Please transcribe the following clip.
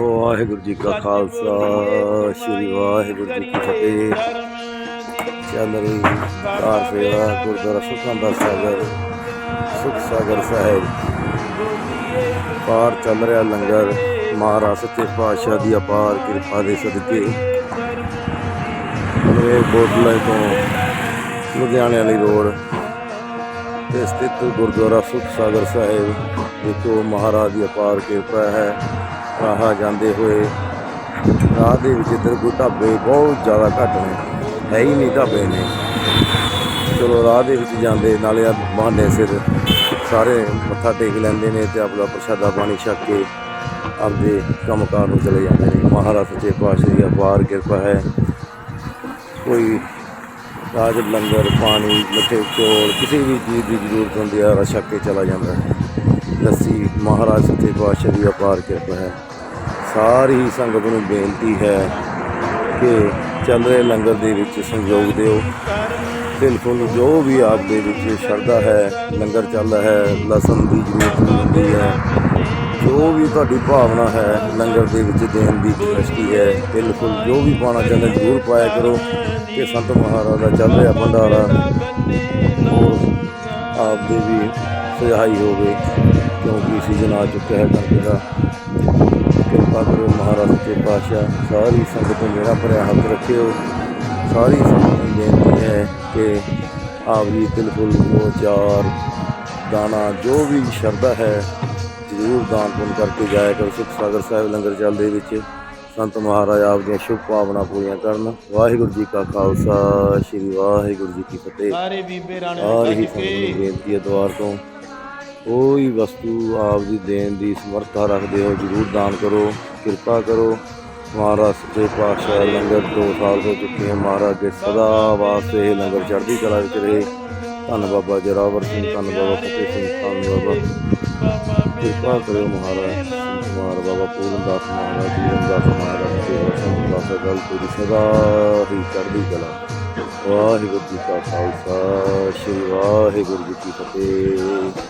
ਵਾਹਿਗੁਰੂ ਜੀ ਕਾ ਖਾਲਸਾ, ਸ੍ਰੀ ਵਾਹਿਗੁਰੂ ਜੀ ਕੀ ਫਤਿਹ। ਚੱਲ ਰਹੀ ਕਾਰ ਸੇਵਾ, ਗੁਰਦੁਆਰਾ ਸੁਖਾਂ ਸਾਗਰ, ਸੁਖ ਸਾਗਰ ਸਾਹਿਬ। ਪਾਰ ਚੱਲ ਰਿਹਾ ਲੰਗਰ, ਮਹਾਰਾਜ ਸੱਚੇ ਪਾਤਸ਼ਾਹ ਦੀ ਅਪਾਰ ਕਿਰਪਾ ਦੇ ਸਦਕੇ। ਮੇਰੇ ਕੋਟਲੇ ਤੋਂ ਲੁਧਿਆਣੇ ਵਾਲੀ ਰੋਡ ਤੇ ਸਥਿਤ ਗੁਰਦੁਆਰਾ ਸੁਖ ਸਾਗਰ ਸਾਹਿਬ ਵਿਖੇ ਮਹਾਰਾਜ ਦੀ ਅਪਾਰ ਕਿਰਪਾ ਹੈ। ਰਾਹ ਜਾਂਦੇ ਹੋਏ ਰਾਹ ਦੇ ਵਿੱਚ ਇੱਧਰ ਕੋਈ ਢਾਬੇ ਬਹੁਤ ਜ਼ਿਆਦਾ ਘੱਟ ਨੇ, ਹੈ ਹੀ ਨਹੀਂ ਢਾਬੇ ਨੇ। ਚਲੋ ਰਾਹ ਦੇ ਵਿੱਚ ਜਾਂਦੇ, ਨਾਲੇ ਆ ਬਹਾਨੇ ਸਿਰ ਸਾਰੇ ਮੱਥਾ ਟੇਕ ਲੈਂਦੇ ਨੇ ਤੇ ਆਪਣਾ ਪ੍ਰਸ਼ਾਦਾ ਪਾਣੀ ਛਕ ਕੇ ਆਪਦੇ ਕੰਮਕਾਰ ਨੂੰ ਚਲੇ ਜਾਂਦੇ ਨੇ। ਮਹਾਰਾਜ ਸੱਚੇ ਪਾਤਸ਼ਾਹ ਦੀ ਅਪਾਰ ਕਿਰਪਾ ਹੈ। ਕੋਈ ਰਾਜ ਲੰਗਰ, ਪਾਣੀ, ਮਿੱਠੇ ਚੌਲ, ਕਿਸੇ ਵੀ ਚੀਜ਼ ਦੀ ਜ਼ਰੂਰਤ ਹੁੰਦੀ ਹੈ ਰਛਕ ਕੇ ਚਲਾ ਜਾਂਦਾ। ਹੈ ਲੱਸੀ ਮਹਾਰਾਜ ਸੱਚੇ ਪਾਤਸ਼ਾਹ ਦੀ ਅਪਾਰ ਕਿਰਪਾ ਹੈ। ਸਾਰੀ ਹੀ ਸੰਗਤ ਨੂੰ ਬੇਨਤੀ ਹੈ ਕਿ ਚੱਲ ਰਹੇ ਲੰਗਰ ਦੇ ਵਿੱਚ ਸੰਯੋਗ ਦਿਓ। ਬਿਲਕੁਲ ਜੋ ਵੀ ਆਪ ਦੇ ਵਿੱਚ ਸ਼ਰਧਾ ਹੈ, ਲੰਗਰ ਚੱਲਦਾ ਹੈ, ਲਸਣ ਦੀ ਜ਼ਰੂਰਤ ਹੁੰਦੀ ਹੈ। ਜੋ ਵੀ ਤੁਹਾਡੀ ਭਾਵਨਾ ਹੈ, ਲੰਗਰ ਦੇ ਵਿੱਚ ਦੇਣ ਦੀ ਕਪੈਸਿਟੀ ਹੈ ਬਿਲਕੁਲ ਜੋ ਵੀ ਪਾਣਾ ਚਾਹੁੰਦੇ ਜ਼ਰੂਰ ਪਾਇਆ ਕਰੋ ਕਿ ਸੰਤ ਮਹਾਰਾਜ ਦਾ ਚੱਲ ਰਿਹਾ ਭੰਡਾਰਾ ਉਹ ਆਪ ਦੇ ਵੀ ਸਹਾਈ ਹੋਵੇ ਕਿਉਂਕਿ ਸੀਜ਼ਨ ਆ ਚੁੱਕਿਆ ਹੈ ਕਣਕ ਦਾ। ਕਿਰਪਾ ਕਰੋ ਮਹਾਰਾਜ ਸੱਚੇ ਪਾਤਸ਼ਾਹ ਸਾਰੀ ਸੰਗਤ ਨੂੰ ਮੇਰਾ ਭਰਿਆ ਹੱਥ ਰੱਖਿਓ। ਸਾਰੀ ਸੰਗਤ ਨੂੰ ਬੇਨਤੀ ਹੈ ਕਿ ਆਪ ਜੀ ਬਿਲਕੁਲ ਦੋ ਚਾਰ ਦਾਣਾ ਜੋ ਵੀ ਸ਼ਰਧਾ ਹੈ ਜ਼ਰੂਰ ਦਾਨ ਪੁੰਨ ਕਰਕੇ ਜਾਇਆ ਕਰੋ। ਸੁਖ ਸਾਗਰ ਸਾਹਿਬ ਲੰਗਰ ਚੱਲਦੇ ਵਿੱਚ। ਸੰਤ ਮਹਾਰਾਜ ਆਪ ਦੀਆਂ ਸ਼ੁਭ ਭਾਵਨਾ ਪੂਰੀਆਂ ਕਰਨ। ਵਾਹਿਗੁਰੂ ਜੀ ਕਾ ਖਾਲਸਾ ਸ੍ਰੀ ਵਾਹਿਗੁਰੂ ਜੀ ਕੀ ਫਤਿਹ। ਸਾਰੇ ਬੀਬੇ ਰਾਣੇ ਨੂੰ ਬੇਨਤੀ ਹੈ ਦੁਆਰ ਤੋਂ। ਕੋਈ ਵਸਤੂ ਆਪ ਦੀ ਦੇਣ ਦੀ ਸਮਰੱਥਾ ਰੱਖਦੇ ਹੋ, ਜਰੂਰ ਦਾਨ ਕਰੋ, ਕਿਰਪਾ ਕਰੋ। ਮਹਾਰਾਜ ਸੱਚੇ ਪਾਤਸ਼ਾਹ ਲੰਗਰ ਦੋ ਸਾਲ ਹੋ ਚੁੱਕੇ ਹੈ। ਮਹਾਰਾਜ ਦੇ ਸਦਾ ਵਾਸਤੇ ਇਹ ਲੰਗਰ ਚੜ੍ਹਦੀ ਕਲਾ ਵਿੱਚ ਰਹੇ। ਧੰਨ ਬਾਬਾ ਜਰਾਵਰ ਸਿੰਘ, ਧੰਨ ਬਾਬਾ ਫਤਿਹ ਸਿੰਘ, ਧੰਨ ਬਾਬਾ ਕਿਰਪਾ ਕਰਿਓ ਮਹਾਰਾਜ। ਕੁਮਾਰ ਬਾਬਾ ਪੂਰਨ ਦਾਸ ਮਹਾਰਾਜ ਜੀਵਨ ਦਾਸ ਮਹਾਰਾਜ, ਸੇਵਾ ਸਿੰਘ ਦਾਸ ਗਲ ਤੇਰੀ ਸਦਾ ਹੀ ਚੜ੍ਹਦੀ ਕਲਾ। ਵਾਹਿਗੁਰੂ ਜੀ ਕਾ ਖਾਲਸਾ, ਸ੍ਰੀ ਵਾਹਿਗੁਰੂ ਜੀ ਕੀ ਫਤਿਹ।